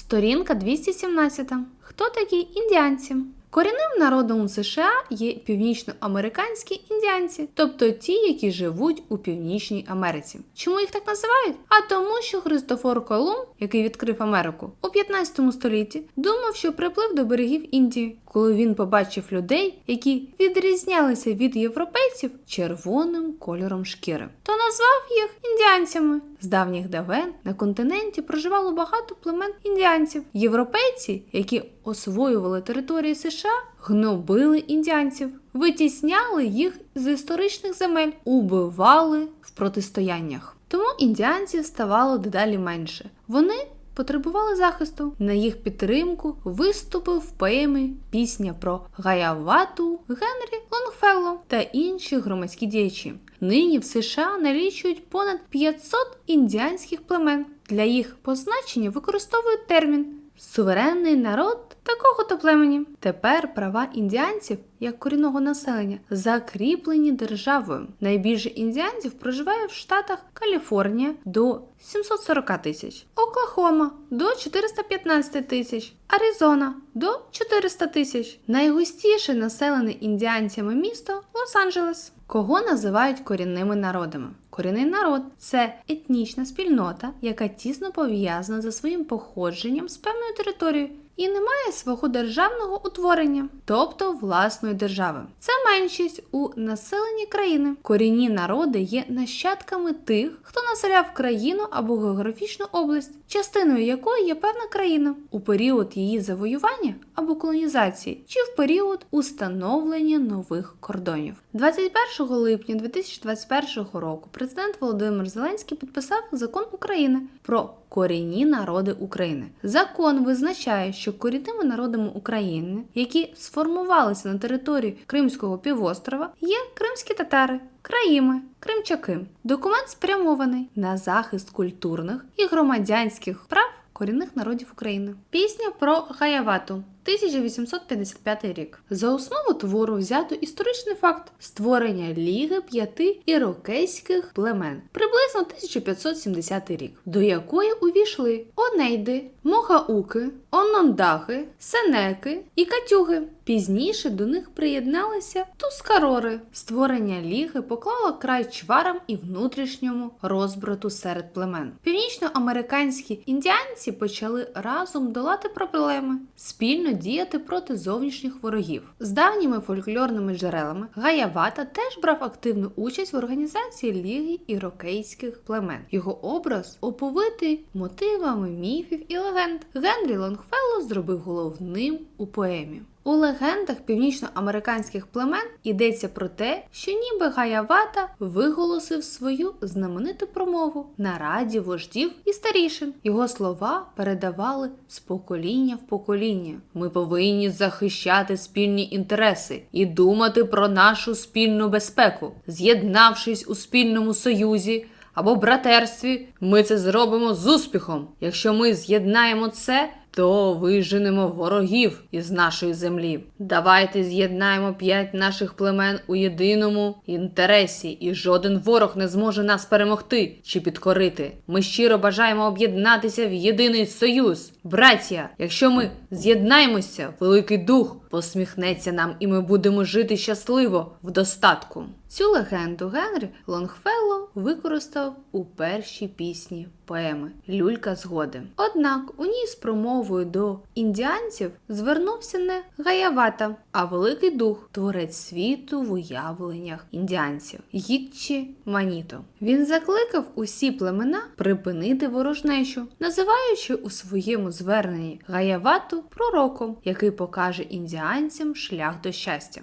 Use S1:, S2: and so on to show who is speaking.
S1: Сторінка 217. Хто такі індіанці? Корінним народом у США є північноамериканські індіанці, тобто ті, які живуть у Північній Америці. Чому їх так називають? А тому, що Христофор Колумб, який відкрив Америку у 15 столітті, думав, що приплив до берегів Індії, коли він побачив людей, які відрізнялися від європейців червоним кольором шкіри, то назвав їх індіанцями. З давніх давен на континенті проживало багато племен індіанців. Європейці, які освоювали території США, гнобили індіанців, витісняли їх з історичних земель, убивали в протистояннях. Тому індіанців ставало дедалі менше. Вони потребували захисту. На їх підтримку виступив в поемі пісня про Гаявату Генрі Лонгфелло та інші громадські діячі. Нині в США налічують понад 500 індіанських племен. Для їх позначення використовують термін суверенний народ такого-то племені. Тепер права індіанців як корінного населення закріплені державою. Найбільше індіанців проживає в штатах Каліфорнія до 740 тисяч, Оклахома до 415 тисяч, Аризона до 400 тисяч. Найгустіше населене індіанцями місто Лос-Анджелес. Кого називають корінними народами? Корінний народ це етнічна спільнота, яка тісно пов'язана за своїм походженням з певною територією і не має свого державного утворення, тобто власної держави. Це меншість у населенні країни. Корінні народи є нащадками тих, хто населяв країну або географічну область, частиною якої є певна країна у період її завоювання або колонізації, чи в період установлення нових кордонів. 21 липня 2021 року президент Володимир Зеленський підписав закон України про корінні народи України. Закон визначає, що корінними народами України, які сформувалися на території Кримського півострова, є кримські татари. Країми, кримчаки. Документ спрямований на захист культурних і громадянських прав корінних народів України. Пісня про Гаявату. 1855 рік. За основу твору взято історичний факт створення Ліги п'яти ірокейських племен приблизно 1570 рік, до якої увійшли Онейди, Могауки, Онондахи, Сенеки і Катюги. Пізніше до них приєдналися Тускарори. Створення ліги поклало край чварам і внутрішньому розбрату серед племен. Північноамериканські індіанці почали разом долати проблеми, спільно діяти проти зовнішніх ворогів. З давніми фольклорними джерелами Гаявата теж брав активну участь в організації Ліги ірокейських племен. Його образ оповитий мотивами міфів і легенд. Генрі Лонгфелло зробив головним у поемі. У легендах північноамериканських племен йдеться про те, що ніби Гаявата виголосив свою знамениту промову на раді вождів і старішин. Його слова передавали з покоління в покоління. Ми повинні захищати спільні інтереси і думати про нашу спільну безпеку, з'єднавшись у спільному союзі. Або братерстві, ми це зробимо з успіхом. Якщо ми з'єднаємо це, то виженемо ворогів із нашої землі. Давайте з'єднаємо п'ять наших племен у єдиному інтересі, і жоден ворог не зможе нас перемогти чи підкорити. Ми щиро бажаємо об'єднатися в єдиний союз. Браття, якщо ми з'єднаємося, Великий Дух посміхнеться нам, і ми будемо жити щасливо в достатку. Цю легенду Генрі Лонгфелло використав у першій пісні поеми Люлька згоди. Однак у ній з промовою до індіанців звернувся не Гаявата, а Великий Дух, творець світу в уявленнях індіанців Гітчі Маніто. Він закликав усі племена припинити ворожнечу, називаючи у своєму зверненні Гаявату пророком, який покаже індіанцям шлях до щастя.